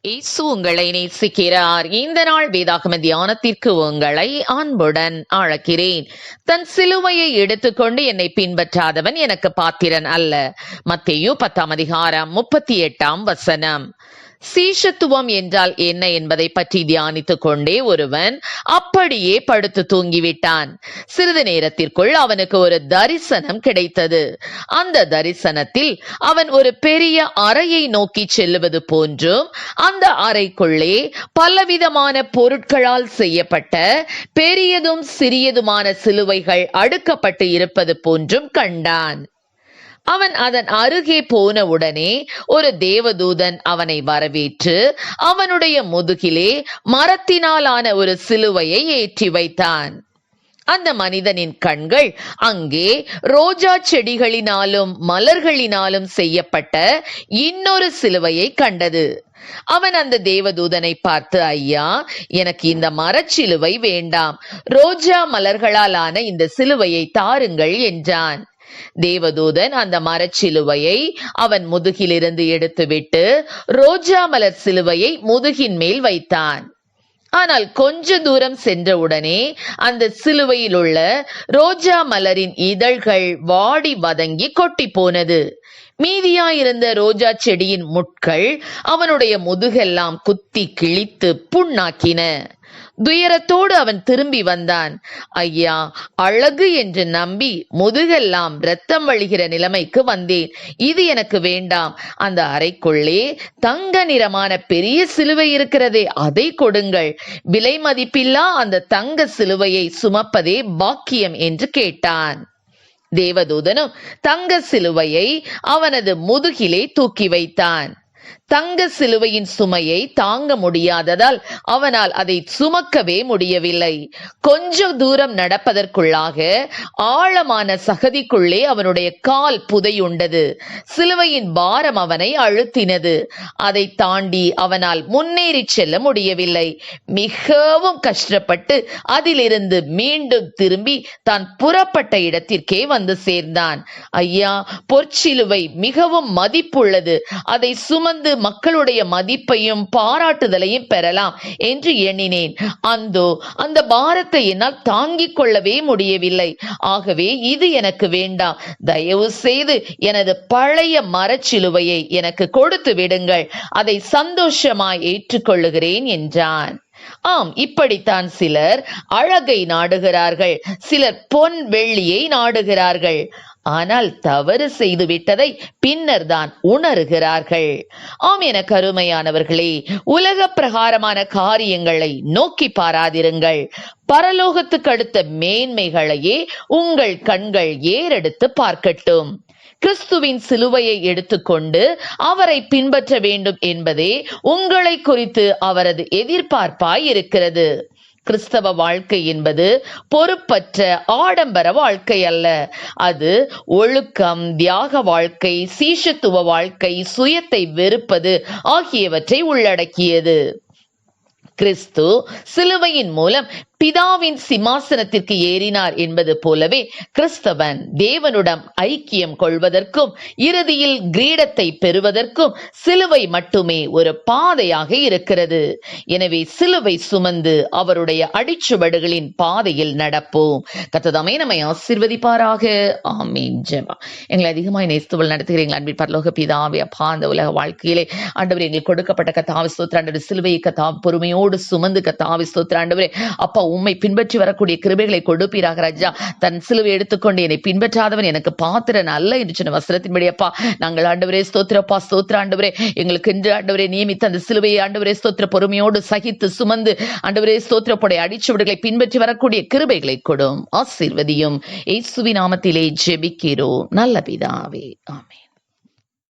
இயேசு உங்களை நேசிக்கிறார். இந்த நாள் வேதாகம தியானத்திற்கு உங்களை அன்புடன் அழைக்கிறேன். தன் சிலுவையை எடுத்துக்கொண்டு என்னை பின்பற்றாதவன் எனக்கு பாத்திரன் அல்ல. மத்தியோ பத்தாம் அதிகாரம் முப்பத்தி எட்டாம் வசனம். சீஷத்துவம் என்றால் என்ன என்பதை பற்றி தியானித்துக் கொண்டே ஒருவன் அப்படியே படுத்து தூங்கிவிட்டான். சிறிது நேரத்திற்குள் அவனுக்கு ஒரு தரிசனம் கிடைத்தது. அந்த தரிசனத்தில் அவன் ஒரு பெரிய அறையை நோக்கி செல்லுவது போன்றும் அந்த அறைக்குள்ளே பலவிதமான பொருட்களால் செய்யப்பட்ட பெரியதும் சிறியதுமான சிலுவைகள் அடுக்கப்பட்டு இருப்பது போன்றும் கண்டான். அவன் அதன் அருகே போனவுடனே ஒரு தேவதூதன் அவனை வரவேற்று அவனுடைய முதுகிலே மரத்தினாலான ஒரு சிலுவையை ஏற்றி வைத்தான். அந்த மனிதனின் கண்கள் அங்கே ரோஜா செடிகளினாலும் மலர்களினாலும் செய்யப்பட்ட இன்னொரு சிலுவையை கண்டது. அவன் அந்த தேவதூதனை பார்த்து ஐயா எனக்கு இந்த மரச்சிலுவை வேண்டாம். ரோஜா மலர்களாலான இந்த சிலுவையை தாருங்கள் என்றான். தேவதூதன் அந்த மரச்சிலுவையை அவன் முதுகிலிருந்து எடுத்துவிட்டு ரோஜா மலர் சிலுவையை முதுகின் மேல் வைத்தான். ஆனால் கொஞ்ச தூரம் சென்றவுடனே அந்த சிலுவையில் உள்ள ரோஜா மலரின் இதழ்கள் வாடி வதங்கி கொட்டி போனது. மீதியாயிருந்த ரோஜா செடியின் முட்கள் அவனுடைய முதுகெல்லாம் குத்தி கிழித்து புண்ணாக்கின. துயரத்தோடு அவன் திரும்பி வந்தான். ஐயா அழகு என்று நம்பி முதுகெல்லாம் ரத்தம் வழிகிற நிலைமைக்கு வந்தேன். இது எனக்கு வேண்டாம். அந்த அறைக்குள்ளே தங்க நிறமான பெரிய சிலுவை இருக்கிறதே அதை கொடுங்கள். விலை மதிப்பில்லா அந்த தங்க சிலுவையை சுமப்பதே பாக்கியம் என்று கேட்டான். தேவதூதனும் தங்க சிலுவையை அவனது முதுகிலே தூக்கி வைத்தான். தங்க சிலுவையின் சுமையை தாங்க முடியாததால் அவனால் அதை சுமக்கவே முடியவில்லை. கொஞ்ச தூரம் நடப்பதற்குள்ளாக ஆழமான சகதிக்குள்ளே அவனுடைய கால் புதையுண்டது. சிலுவையின் பாரம் அவனை அழுத்தினது. அதை தாண்டி அவனால் முன்னேறி செல்ல முடியவில்லை. மிகவும் கஷ்டப்பட்டு அதிலிருந்து மீண்டும் திரும்பி தான் புறப்பட்ட இடத்திற்கே வந்து சேர்ந்தான். ஐயா பொற்சிலுவை மிகவும் மதிப்புள்ளது. அதை சுமந்து மக்களுடைய மதிப்பையும் பாராட்டுதலையும் பெறலாம் என்று எண்ணினேன். அந்தோ அந்த பாரத்தை என்னால் தாங்கிக் கொள்ளவே முடியவில்லை. ஆகவே இது எனக்கு வேண்டாம். தயவு செய்து எனது பழைய மரச்சிலுவையை எனக்கு கொடுத்து விடுங்கள். அதை சந்தோஷமாய் ஏற்றுக்கொள்ளுகிறேன் என்றான். ஆம் இப்படித்தான் சிலர் அழகை நாடுகிறார்கள். சிலர் பொன் வெள்ளியை நாடுகிறார்கள். ஆனால் தவறு செய்து விட்டதை பின்னர் தான் உணர்கிறார்கள். ஆம் என கருமையானவர்களே உலக பிரகாரமான காரியங்களை நோக்கி பாராதிருங்கள். பரலோகத்துக்கு அடுத்த மேன்மைகளையே உங்கள் கண்கள் ஏறெடுத்து பார்க்கட்டும். கிறிஸ்துவின் சிலுவையை எடுத்துக்கொண்டு அவரை பின்பற்ற வேண்டும் என்பதே உங்களை குறித்து அவரது எதிர்பார்ப்பாய் இருக்கிறது கிறிஸ்தவ வாழ்க்கை என்பது பொறுப்பற்ற ஆடம்பர வாழ்க்கை அல்ல. அது ஒழுக்கம் தியாக வாழ்க்கை சீஷத்துவ வாழ்க்கை சுயத்தை வெறுப்பது ஆகியவற்றை உள்ளடக்கியது. கிறிஸ்து சிலுவையின் மூலம் பிதாவின் சிம்மாசனத்திற்கு ஏறினார் என்பது போலவே கிறிஸ்தவன் தேவனுடன் ஐக்கியம் கொள்வதற்கும் இறுதியில் கிரீடத்தை பெறுவதற்கும் சிலுவை மட்டுமே ஒரு பாதையாக இருக்கிறது. எனவே சிலுவை சுமந்து அவருடைய அடிச்சுவடுகளின் பாதையில் நடப்போம். கத்ததாமே நம்மை ஆசிர்வதிப்பாராக. ஆமீன். ஜெபா. எங்களை அதிகமாய் நேஸ்துவல் நடத்துகிறீங்களா அன்பின் பரலோக பிதாவே அப்பா அந்த உலக வாழ்க்கையிலே ஆண்டவர் எங்களுக்கு கொடுக்கப்பட்ட கத்தாவி ஸ்தோத்திராண்டவர் சிலுவையை கத்தா பொறுமையோடு சுமந்து கத்தாவி ஸ்தோத்திராண்டவரே அப்பா உம்மை பின்பற்றி வரக்கூடிய கிருபைகளை கொடுப்பீராக ராஜா. தன் சிலுவை எடுத்துக்கொண்டு என்னை பின்பற்றாதவன் எனக்கு பாத்திரன் அல்ல என்று சொன்ன வசனத்தின்படி அப்பா நாங்கள் ஆண்டவரே ஸ்தோத்திரப்பா ஸ்தோத்திர ஆண்டவரே. எங்களுக்கு இன்று ஆண்டவரே நியமித்த அந்த சிலுவையை ஆண்டவரே ஸ்தோத்திர பொறுமையோடு சகித்து சுமந்து ஆண்டவரே ஸ்தோத்திரப்படை அடிச்சுவிடுகளை பின்பற்றி வரக்கூடிய கிருபைகளை கொடும். ஆசீர்வதியும். ஏசுவி நாமத்திலே ஜெபிக்கிறோம். நல்ல பிதாவே. ஆமே